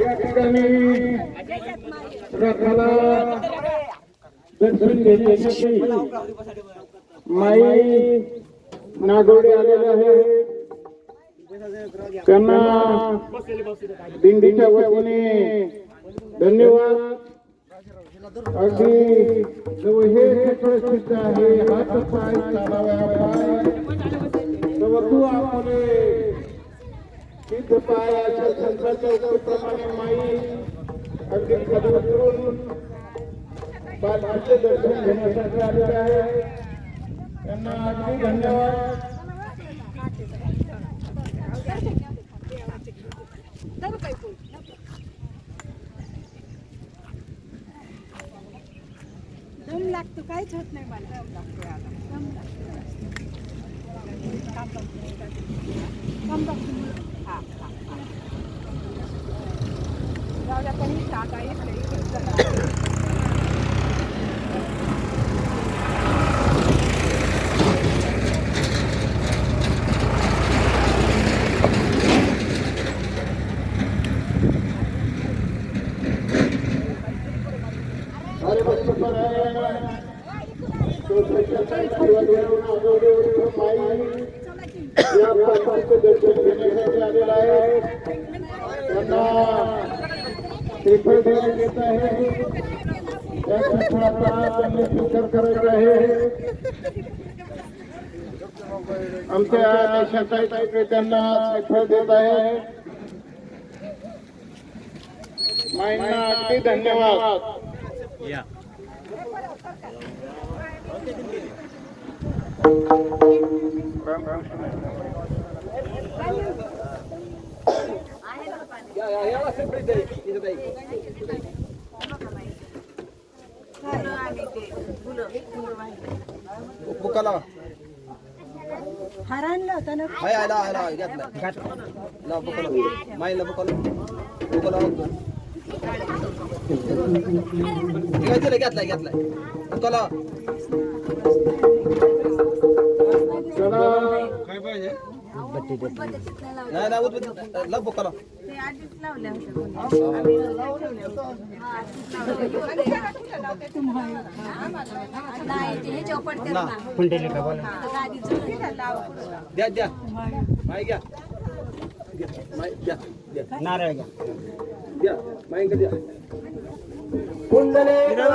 या ठिकाणी रथाला दर्शन घेण्यासाठी माई नागोडे आलेले आहे त्यांना दिंडीच्या वतीने धन्यवाद. अगदी जो हे क्षेत्र आहे. हात पाय चालाव्या पाय. तू आपले. सिद्ध पायाच्या अशा संतांच्या उपक्रमाने माई. अगदी कधी उतरून बालकाचे दर्शन घेण्यासाठी आलेले आहे. त्यांना अगदी धन्यवाद. ชุดในบันเริ่มดอกเกลือดอกเริ่มดอกเกลือดอกเกลือตามดอกเกลือค่ะค่ะค่ะเราจะต้องสาใจอะไรถึงจะได้ या पालखीचे दर्शन घेण्यासाठी आलेला आहे त्यांना श्रीफळ देण्यात येत आहे त्या श्रीफळाचा त्यांनी स्वीकार करायचा आहे आमच्या देशाचा त्यांना श्रीफळ देत आहे माईंना अगदी धन्यवाद बुकाला हार आणलं होतं ना? हाय आला आला घेतला लाव बुकाला माईला बुकाला बुकाला दिलं घेतलाय घेतलाय बुकाला नाही नाही उद्या लाव बुकाला ते आधीच लावल्या होत्या आम्ही नाही ते हे चौपट द्या द्या. माई घ्या. द्या. द्या. नारळ घ्या. द्या. माई का द्या चला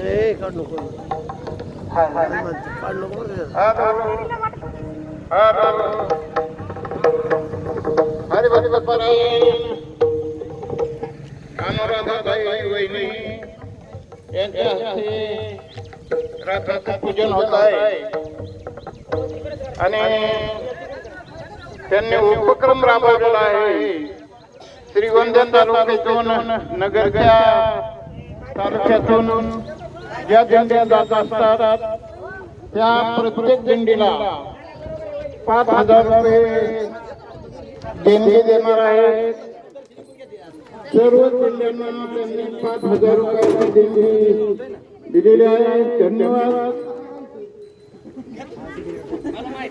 ए काढ नको काढ नको बरं वहिनी. यांच्या हस्ते रथाचं पूजन होत आहे. आणि त्यांनी उपक्रम राबवलेला आहे. श्रीगोंदा तालुक्यातून नगरच्या तालुक्यातून ज्या दिंड्या जात असतात त्या प्रत्येक दिंडीला पाच हजार रुपये देणगी देणार आहेत. सर्व जिल्ह्यांना त्यांनी पाच हजार रुपयाची देणगी दिलेली आहे. धन्यवाद.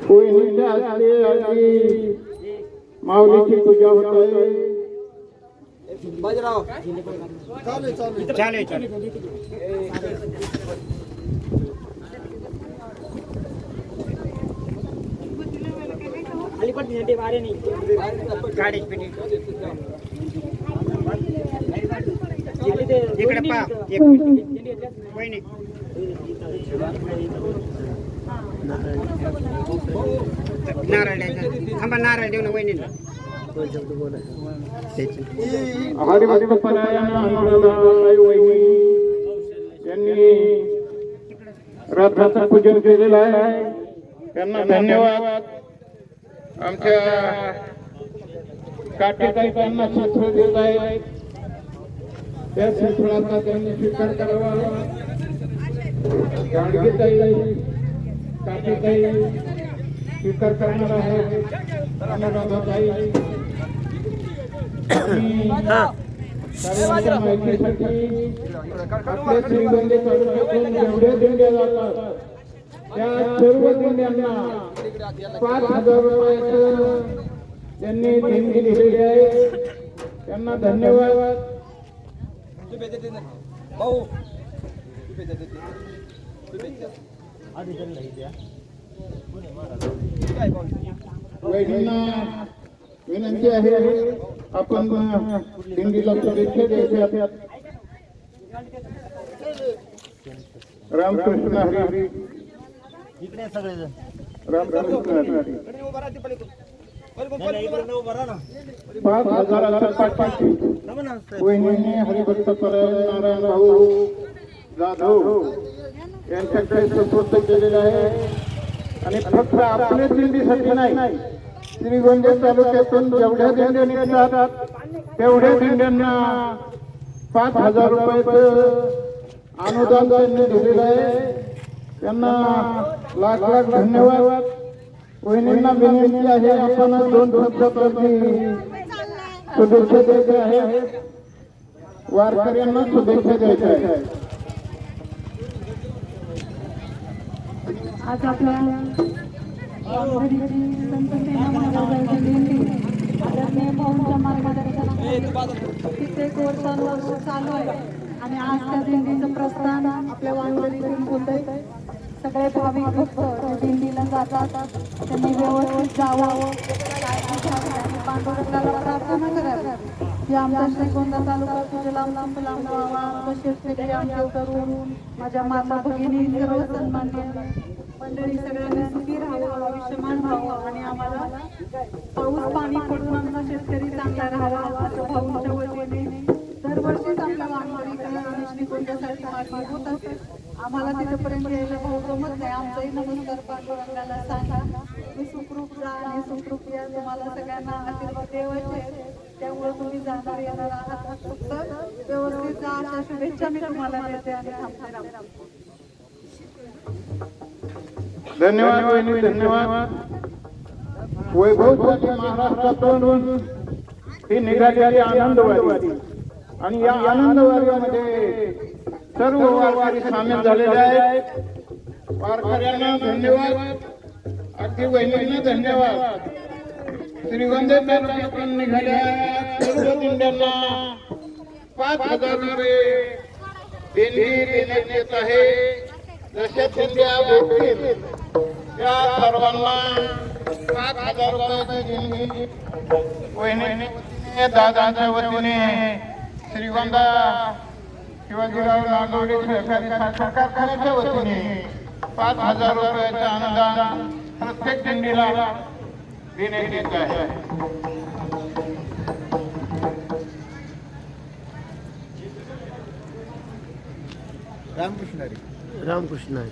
कोयनीच्या हस्ते माऊलीची पूजा होत आहे. बाजीराव. इकडे पहा. एक मिनिट. नारळ थांबा नारळ देऊ ना वहिनीला. दोन शब्द बोला त्याची हरिभक्त परायण अनुराधाताई रथाचं पूजन केलेलं आहे त्यांना धन्यवाद. आमच्या काटेताई त्यांना सूत्र देत आहेत त्या सूत्राचा त्यांनी स्वीकार करावा गाडगेताई काटेताई स्वीकार करणार आहे अनुराधाताई आणि सर्वांच्या माहितीसाठी आपल्या श्रीगंगे तालुक्यातून जेवढ्या दिंड्या जातात त्या सर्व दिंड्यांना पाच हजार रुपयाचं त्यांनी देणगी दिलेली आहे त्यांना धन्यवाद भाऊ विनंती आहे. आपण दिंडीला शुभेच्छा द्यायच्या रामकृष्ण हरी. इकडे सगळेजण. रामकृष्ण हरी. पाच हजाराचा पाठपाठी वहिनीने हरिभक्त परायण नारायण भाऊ जाधव यांच्याकडे सुपूर्द केलेलं आहे. आणि फक्त आपल्या दिंडीसाठी नाही श्रीगोंदे तालुक्यातून जेवढ्या दिंड्या निघतात तेवढ्या दिंड्यांना पाच हजार रुपयाचं अनुदान त्यांनी दिलेलं आहे. त्यांना लाख लाख धन्यवाद. वहिनींना विनंती आहे आपण दोन शब्दाप्रती शुभेच्छा द्यायच्या आहे वारकऱ्यांना शुभेच्छा द्यायच्या आहे आज आपल्या संत आदरणीय भाऊंच्या कित्येक वर्षांवर चालू आहे आणि आज त्या दिंडीचं प्रस्थान आपल्या वारकरीतून होत आहे सगळे भाविक भक्त दिंडीला जातात त्यांनी व्यवस्थित जावं पांडुरंगाला प्रार्थना करावी की श्रीगोंदा तालुका आमचं शेतकरी माझ्या माता भगिनी सर्व सन्मान्य मंडळी सगळ्यांनी सुखी राहावं आयुष्यमान व्हावं आणि आम्हाला पाऊस पाणी पडून आमचा शेतकरी चांगला राहावा असं भाऊंच्या वतीने दरवर्षीच आपल्या वारकरीकडे आणि श्रीगोंद्यासाठी मागणी होत असते. आम्हाला तिथपर्यंत यायला भाऊ गमत नाही. आमचाही नमस्कार पांडुरंगाला सांगा. मी सुखरूप जा आणि सुखरूप या. तुम्हाला सगळ्यांना आशीर्वाद देवायचे त्यामुळे तुम्ही जाणार येणार आहात. फक्त व्यवस्थित जा अशा शुभेच्छा मी तुम्हाला देते आणि थांबते. राम धन्यवाद वहिनी धन्यवाद. वैभवसाठी महाराष्ट्रातून ही निघालेली आनंदवारी आणि या आनंदवारीमध्ये सर्व वारकरी सामील झालेले आहेत. वारकऱ्यांना धन्यवाद. अगदी वहिनींना धन्यवाद. श्रीगंध तालुक्यातून निघाल्या सर्व दिंड्यांना पाच हजार रुपये देणगी देण्यात येत आहे. जशा दिंड्या त्या सर्वांना पाच हजार रुपयाची देणगी दादाच्या वतीने श्रीगोंदा शिवाजीराव नागवडे सहकारी साखर कारखान्याच्या वतीने पाच हजार रुपयाचे अनुदान प्रत्येक दिंडीला देण्यात येत आहे. रामकृष्ण रामकृष्ण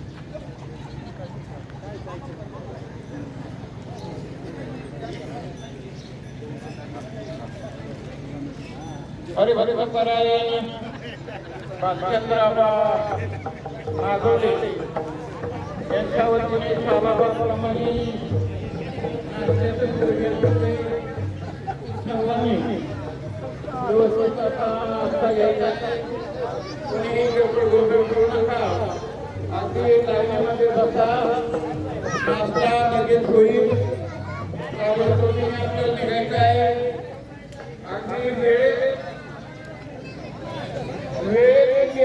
आहे हरे हरे भक्तरायण भास्करराव नागवडे यांच्या वतीने शालाबाप्रमाणे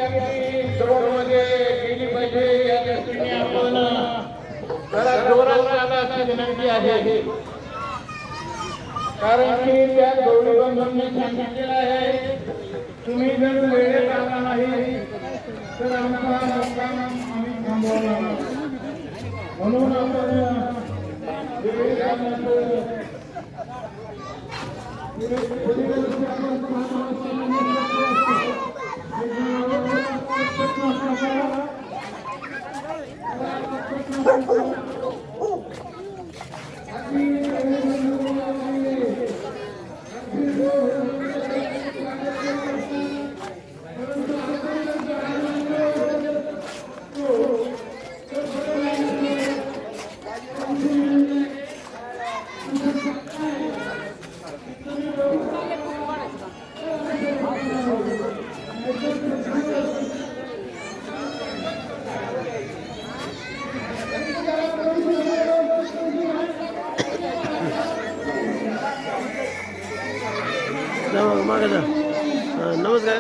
आपली जवळमध्ये गेली पाहिजे या दृष्टीने आपण जरा जोरात आला अशी विनंती आहे कारण की त्या गौरी बंधूंनी सांगितलेलं आहे तुम्ही जर वेळेत आला नाही तर आमचा मुक्काम आम्ही थांबवला म्हणून आपण वेळेत आल्याचं जा मग मागे जा अं, नमस्कार